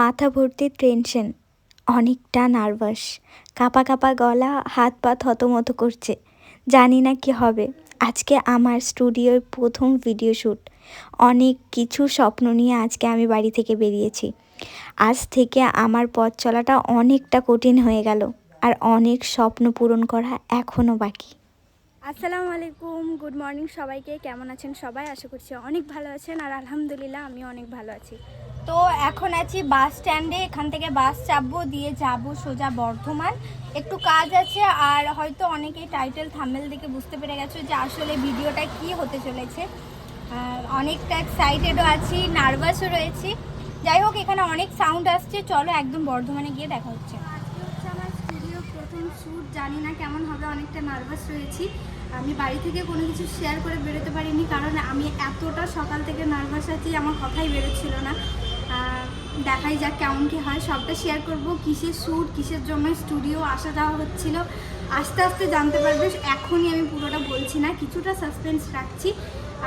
মাথা ভর্তি টেনশন, অনেকটা নার্ভাস। কাঁপা কাঁপা গলা, হাত পা থতমত করছে। জানি না কি হবে। আজকে আমার স্টুডিওর প্রথম ভিডিও শ্যুট অনেক কিছু স্বপ্ন নিয়ে আজকে আমি বাড়ি থেকে বেরিয়েছি। আজ থেকে আমার পথ চলাটা অনেকটা কঠিন হয়ে গেল, আর অনেক স্বপ্ন পূরণ করা এখনও বাকি। আসসালামু আলাইকুম গুড মর্নিং সবাইকে। কেমন আছেন সবাই? আশা করছি অনেক ভালো আছেন আর আলহামদুলিল্লাহ আমি অনেক ভালো আছি। তো এখন আছি বাস স্ট্যান্ডে এখান থেকে বাস চাপবো, দিয়ে যাব সোজা বর্ধমান। একটু কাজ আছে আর হয়তো অনেকেই টাইটেল থামেল দেখে বুঝতে পেরে গেছো যে আসলে ভিডিওটা কি হতে চলেছে। অনেকটা এক্সাইটেডও আছি নার্ভাসও রয়েছি। যাই হোক, এখানে অনেক সাউন্ড আসছে। চলো একদম বর্ধমানে গিয়ে দেখা হচ্ছে। আজকে হচ্ছে আমার স্টুডিও প্রথম শ্যুট জানি না কেমন হবে, অনেকটা নার্ভাস রয়েছি। আমি বাড়ি থেকে কোনো কিছু শেয়ার করে বেরোতে পারিনি কারণ আমি এতটা সকাল থেকে নার্ভাস আছি, আমার কথাই বেরোচ্ছিল না। দেখাই যাক কেমন কী হয়। সবটা শেয়ার করব। কিসের শ্যুট কিসের জন্য স্টুডিও আসা যাওয়া হচ্ছিল, আস্তে আস্তে জানতে পারবে। এখনই আমি পুরোটা বলছি না, কিছুটা সাসপেন্স রাখছি।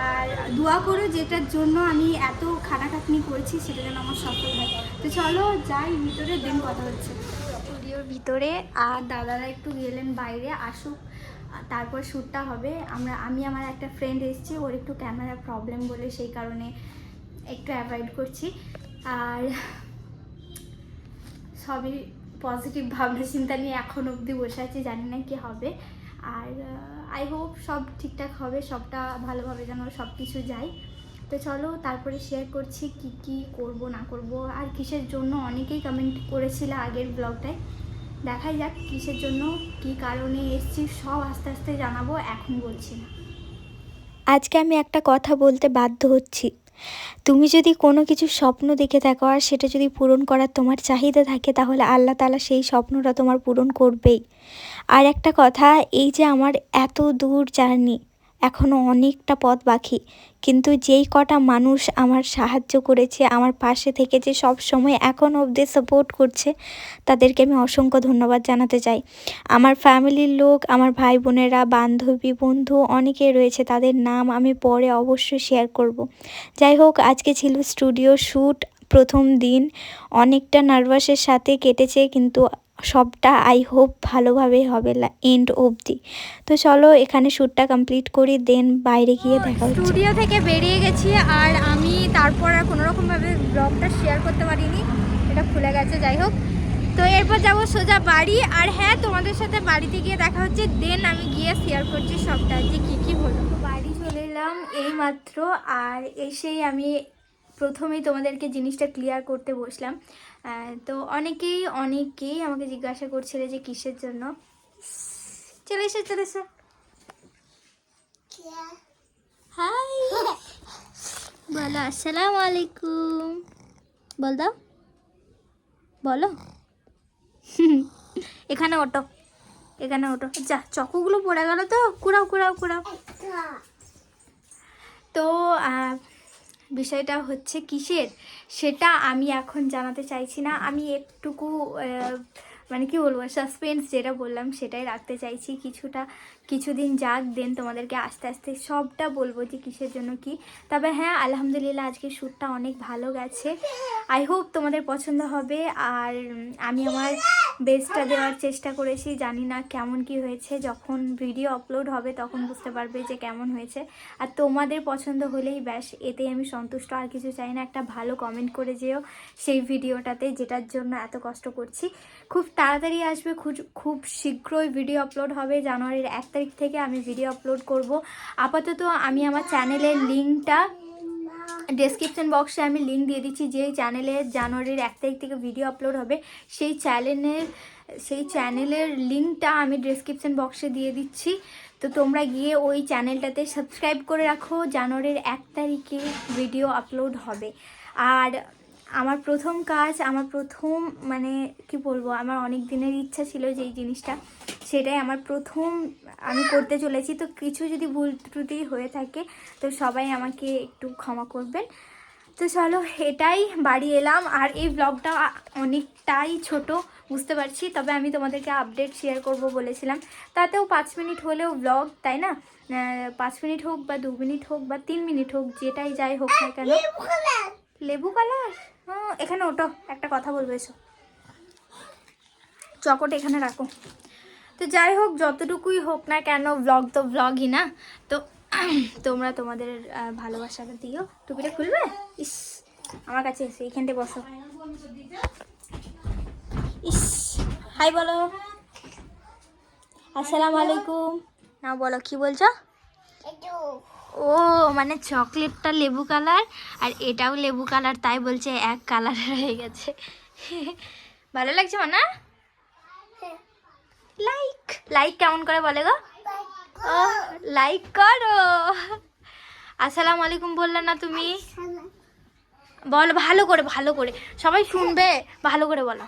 আর দোয়া করো যেটার জন্য আমি এত খাটাখাটনি করেছি, সেটা যেন আমার সফল হয়। তো চলো যাই, ভিতরে দেন কথা হচ্ছে। স্টুডিওর ভিতরে, আর দাদারা একটু গেলেন বাইরে, আসুক। তারপর শ্যুটটা হবে। আমরা, আমি আমার একটা ফ্রেন্ড এসেছি, ওর একটু ক্যামেরা প্রবলেম বলে সেই কারণে একটু অ্যাভয়েড করছি। আর সবই পজিটিভ ভাবনা চিন্তা নিয়ে এখন অবধি বসে আছি, জানি না কি হবে। আর আই হোপ সব ঠিকঠাক হবে, সবটা ভালোভাবে যেন সব কিছু যায়। তো চলো, তারপরে শেয়ার করছি কি কি করব, না করব। আর কিসের জন্য অনেকেই কমেন্ট করেছিল আগের ব্লগটায় দেখাই যাক কিসের জন্য, কি কারণে এসছি, সব আস্তে আস্তে জানাব, এখন বলছি না। আজকে আমি একটা কথা বলতে বাধ্য হচ্ছি। তুমি যদি কোনো কিছু স্বপ্ন দেখে থাকো, আর সেটা যদি পূরণ করার তোমার চাহিদা থাকে, তাহলে আল্লাহ তালা সেই স্বপ্নটা তোমার পূরণ করবেই। আর একটা কথা, এই যে আমার এত দূর জার্নি এখনও অনেকটা পথ বাকি। কিন্তু যেই কটা মানুষ আমার সাহায্য করেছে, আমার পাশে থেকে যে সব সময় এখন অবধি সাপোর্ট করছে, তাদেরকে আমি অসংখ্য ধন্যবাদ জানাতে চাই। আমার ফ্যামিলির লোক, আমার ভাই বোনেরা বান্ধবী, বন্ধু অনেকে রয়েছে, তাদের নাম আমি পরে অবশ্যই শেয়ার করব। যাই হোক, আজকে ছিল স্টুডিও শ্যুট প্রথম দিন। অনেকটা নার্ভাসের সাথে কেটেছে, কিন্তু সবটা আই হোপ ভালোভাবে হবে এন্ড অবধি। তো চলো এখানে শ্যুটটা কমপ্লিট করি দেন বাইরে গিয়ে দেখা হচ্ছে। স্টুডিও থেকে বেরিয়ে গেছি আর আমি তারপর আর কোনো রকমভাবে ব্লগটা শেয়ার করতে পারিনি এটা খুলে গেছে যাই হোক। তো এরপর যাব সোজা বাড়ি আর হ্যাঁ তোমাদের সাথে বাড়িতে গিয়ে দেখা হচ্ছে দেন আমি গিয়ে শেয়ার করছি সবটা যে কী কী হলো। তো বাড়ি চলে এলাম এই মাত্র আর এসেই আমি প্রথমেই তোমাদেরকে জিনিসটা ক্লিয়ার করতে বসলাম। তো অনেকেই অনেকেই আমাকে জিজ্ঞাসা করছিল যে কিসের জন্য। চলে এসে চলে এসে। হাই বলো, আসসালামু আলাইকুম। বল দাও। বলো। এখানে ওটো এখানে ওটো যা, চকোগুলো পড়ে গেল তো? কুড়াও কুড়াও কুড়াও। তো বিষয়টা হচ্ছে কিসের? সেটা আমি এখন জানাতে চাইছি না। আমি একটুকু মানে কি বলব সাসপেন্স যেটা বললাম সেটাই রাখতে চাইছি। কিছুটা কিছুদিন যাক দেন তোমাদেরকে আস্তে আস্তে সবটা বলব যে কিসের জন্য কি। তবে হ্যাঁ আলহামদুলিল্লাহ আজকে শ্যুটটা অনেক ভালো গেছে। আই হোপ তোমাদের পছন্দ হবে। আর আমি আমার বেস্টটা দেওয়ার চেষ্টা করেছি। জানি না কেমন কি হয়েছে। যখন ভিডিও আপলোড হবে, তখন বুঝতে পারবে যে কেমন হয়েছে। আর তোমাদের পছন্দ হলেই ব্যাস, এতেই আমি সন্তুষ্ট। আর কিছু চাই না, একটা ভালো কমেন্ট করে যেও সেই ভিডিওটাতে, যেটার জন্য এত কষ্ট করছি। খুব তাড়াতাড়ি আসবে। খুব খুব শীঘ্রই ভিডিও আপলোড হবে। জানুয়ারির এক তারিখ থেকে আমি ভিডিও আপলোড করব। আপাতত আমি আমার চ্যানেলের লিঙ্কটা ডেসক্রিপশন বক্সে আমি লিঙ্ক দিয়ে দিচ্ছি, যেই চ্যানেলে জানুয়ারির এক তারিখ থেকে ভিডিও আপলোড হবে, সেই চ্যানেলের সেই চ্যানেলের লিঙ্কটা আমি ডেসক্রিপশন বক্সে দিয়ে দিচ্ছি। তো তোমরা গিয়ে ওই চ্যানেলটাতে সাবস্ক্রাইব করে রাখো, জানুয়ারির এক তারিখে ভিডিও আপলোড হবে। আর আমার প্রথম কাজ আমার প্রথম মানে কি বলব আমার অনেক দিনের ইচ্ছা ছিল যে এই জিনিসটা সেটাই আমার প্রথম আমি করতে চলেছি। তো কিছু যদি ভুল ত্রুটি হয়ে থাকে তো সবাই আমাকে একটু ক্ষমা করবেন। তো চলো এটাই বাড়ি এলাম। আর এই ব্লগটা অনেকটাই ছোট বুঝতে পারছি। তবে আমি তোমাদেরকে আপডেট শেয়ার করব বলেছিলাম। তাতেও পাঁচ মিনিট হলেও ব্লগ তাই না? পাঁচ মিনিট হোক বা দু মিনিট হোক বা তিন মিনিট হোক যেটাই যাই হোক না কেন। লেবু কালার? এখানে ওটো একটা কথা বলব, এসো। চকট এখানে রাখো। তো যাই হোক, যতটুকুই হোক না কেন ব্লগ তো ব্লগই না, তো তোমরা তোমাদের ভালোবাসাটা দিও। টুপিটা খুলবে? ইস, আমার কাছে এসে এইখানটায় বসো। ইস, হাই বলো। আসসালামু আলাইকুম। না বলো, কি বলছো? ও মানে চকলেটটা লেবু কালার আর এটাও লেবু কালার তাই বলছে এক কালার হয়ে গেছে। ভালো লাগছে মানা? লাইক লাইক কেমন করে বলে গো? ও লাইক করো। আসসালামু আলাইকুম বললে না তুমি? বলো ভালো করে ভালো করে। সবাই শুনবে? ভালো করে বলো।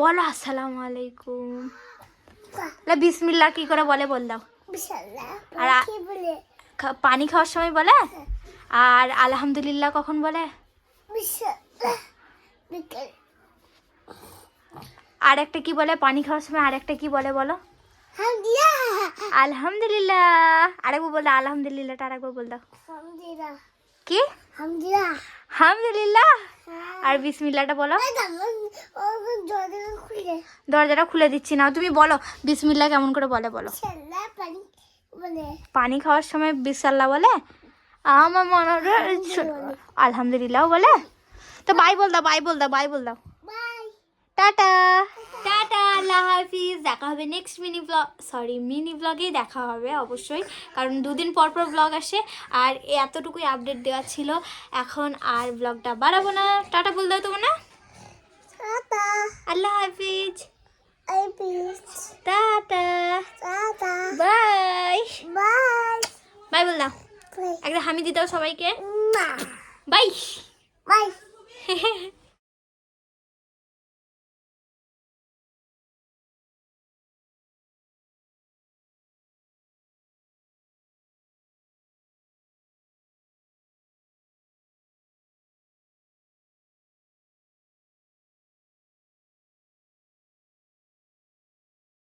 বলো আসসালামু আলাইকুম। লা বিসমিল্লাহ কি করে বলে বল দাও। আর পানি খাওয়ার সময় বলে? আর আলহামদুলিল্লাহ কখন বলে? আর একটা কি বলে? পানি খাওয়ার সময় আর একটা কি বলে বলো? আলহামদুলিল্লাহ। আরেকবার বল আলহামদুলিল্লাহটা আরেকবার বল দাও। কি? আলহামদুলিল্লাহ আর বিসমিল্লাহটা বলো। দরজাটা খুলে দিচ্ছি না। তুমি বলো, বিসমিল্লাহ কেমন করে বলে বলো। পানি খাওয়ার সময় বিসাল্লাহ বলে আমার মনে হয় আলহামদুলিল্লাহ বলে। তো বাই বল দাও বাই বল দাও বাই বল দাও। টাটা। টাটা আল্লাহ হাফিজ। দেখা হবে next mini vlog sorry mini ব্লগেই দেখা হবে অবশ্যই কারণ দুদিন পর পর ব্লগ আসে আর এতটুকুই আপডেট দেওয়া ছিল। এখন আর ব্লগটা বাড়াবো না। টাটা বল দাও তোমার। না আল্লাহ হাফিজ। টাটা বাই বাই বল দাও একটা হামি দিতে সবাইকে। By Bye.